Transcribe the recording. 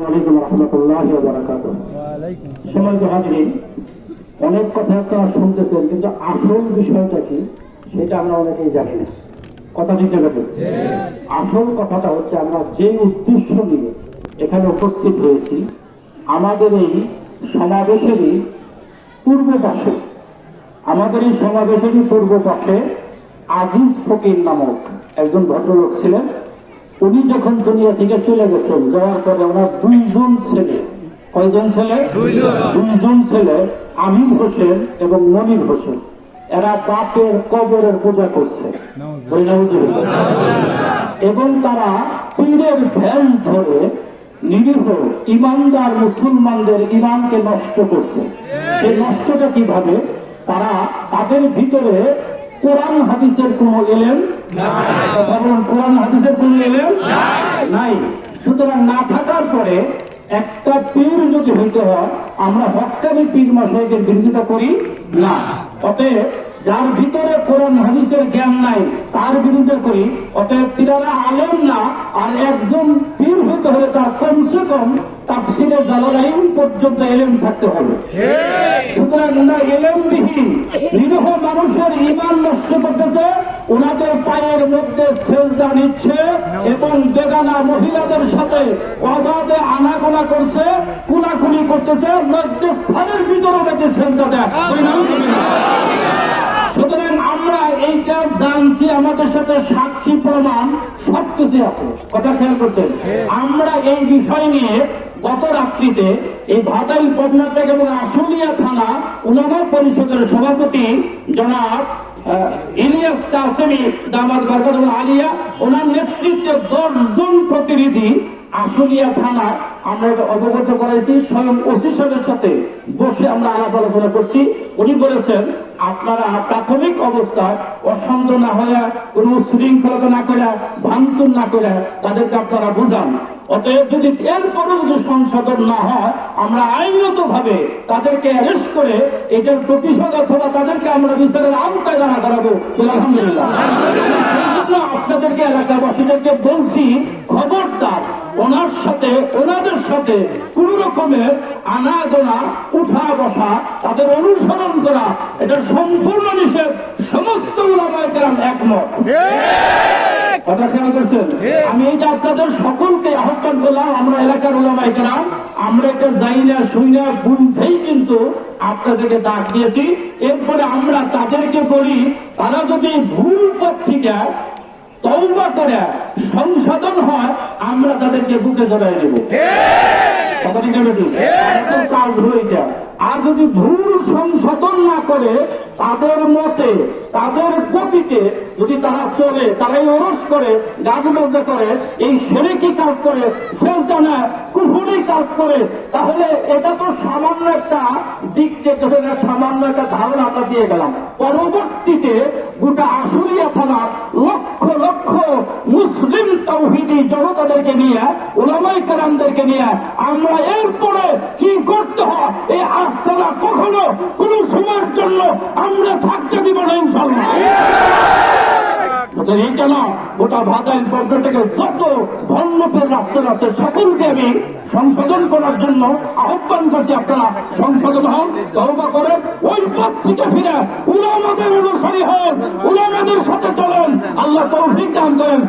আলাইকুম রহমতুল্লাহ বারাকাত সময় হাজিরিন অনেক কথা আপনারা শুনতেছেন কিন্তু আসল বিষয়টা কি সেটা আমরা অনেকেই জানি না। কথা হবে। আসল কথাটা হচ্ছে আমরা যে উদ্দেশ্য নিয়ে এখানে উপস্থিত হয়েছি আমাদের এই সমাবেশেরই পূর্ব পাশে আমাদের এই সমাবেশেরই পূর্ব পাশে আজিজ ফকির নামক একজন ভদ্রলোক ছিলেন। উনি যখন দুনিয়া থেকে চলে গেছেন যাওয়ার পরে ওনার দুইজন ছেলে। কয়জন ছেলে? দুইজন। ছেলে আমির হোসেন এবং মনির হোসেন। এরা বাপের কবরের পূজা করছে? এবং তারা পীরের ভেল ধরে নিরীহ ইমানদার মুসলমানদের ইমানকে নষ্ট করছে। সেই নষ্টটা কীভাবে? তারা তাদের ভিতরে কোরআন হাদিসের কোন এলেন কথা বলুন কোরআন হাদিসের কোন এলেন নাই। সুতরাং না থাকার পরে একটা পীর যদি হইতে হয় আমরা হকানি পীর বিরোধিতা করি না। অতএব যার ভিতরে কোরআন হাদিসের জ্ঞান নাই তার বিরুদ্ধে করি। অতএব পীরারা আলেম না আর একজন পীর হইতে হলে তার কমসে কম তাফসিরে জালালাইন পর্যন্ত এলেম থাকতে হবে। সুতরাং ওনা এলেমবিহীন নিরীহ মানুষের ইমান ওনাদের পায়ের মধ্যে সেজদা নিচ্ছে এবং বেগানা মহিলাদের সাথে অবাধে আনাগোনা করছে কুলাকুলি করতেছে লজ্জাস্থানের ভিতরে ওনাকে সেজদা দেয়? সুতরাং আমরা এইটা জানছি আমাদের সাথে সাক্ষী প্রমাণ সবকিছু আছে। কথা খেয়াল করছেন? আমরা এই বিষয় নিয়ে গত রাত্রিতে এই ভাটাই পদ্মাটেক এবং আশুলিয়া থানা উলামা পরিষদের সভাপতি জনাব ইলিয়াস কাসেমি দামাদ বারকাত আলিয়া, ওনার নেতৃত্বে দশজন প্রতিনিধি আশুলিয়া থানা আমরা এটা অবগত করাইছি স্বয়ং ওসি সাহেবের সাথে বসে আমরা আলাপ আলোচনা করছি। উনি বলেছেন, আপনারা প্রাথমিক অবস্থায় অসন্ত না হয়ে, কোন শৃঙ্খলতা না করে, ভাঙচুর না করে তাদেরকে আপনারা বুঝান। অতএব যদি এরপরও যদি সংশোধন না হয়, আমরা আইনত ভাবে তাদেরকে অ্যারেস্ট করে এটার প্রতিশোধ অথবা তাদেরকে আমরা বিচারের আওতায় দাঁড়া করাবো আলহামদুলিল্লাহ। আপনাদেরকে এলাকাবাসীদেরকে বলছি, খবরদার, ওনার সাথে, ওনাদের সাথে কোন রকমের আনাগোনা উঠা বসা তাদের অনুসরণ করা এটা সম্পূর্ণ নিষেধ সমস্ত ওলামায় একমত। কথা খেয়াল করছেন? আমি এইটা আপনাদের সকলকে আহ্বান করলাম আমরা এলাকার ওলামাই কেরাম আমরা এটা যাই না শুই না বুঝতেই কিন্তু আপনাদেরকে ডাক দিয়েছি। এরপরে আমরা তাদেরকে বলি তারা যদি ভুল পথ থেকে তৌবা করে সংশোধন হয় আমরা তাদেরকে বুকে জড়াই নেব। কথা ঠিক কাজ হয়ে। যায় আর যদি ভুল সংশোধন না করে তাদের মতে, তাদের গতিতে যদি তারা চলে তারাই অরস করে গাছ করে, এই সেরেকি কাজ করে সেলতানা কুহুরি কাজ করে, তাহলে এটা তো সামান্য একটা দিক থেকে সামান্য একটা ধারণা আমরা দিয়ে গেলাম। পরবর্তীতে গোটা আশুলিয়া থানার লক্ষ মুসলিম তৌহিদি জনতাদেরকে নিয়ে ওলামাই কারামদেরকে নিয়ে আমরা এরপরে কি করতে হয়? এই আস্থা কখনো কোন সময়ের জন্য আমরা থাকতে দিব না ইনশাল্লাহ এই কেন গোটা ভাতাইল পর্যটকের যত ধর্মপের রাস্তা আছে সকলকে আমি সংশোধন করার জন্য আহ্বান করছি। আপনারা সংশোধন হন তহবা করেন ওই পথ থেকে ফিরে উলামাদের অনুসারী হন উলামাদের সাথে চলেন। আল্লাহ তৌফিক দান করেন।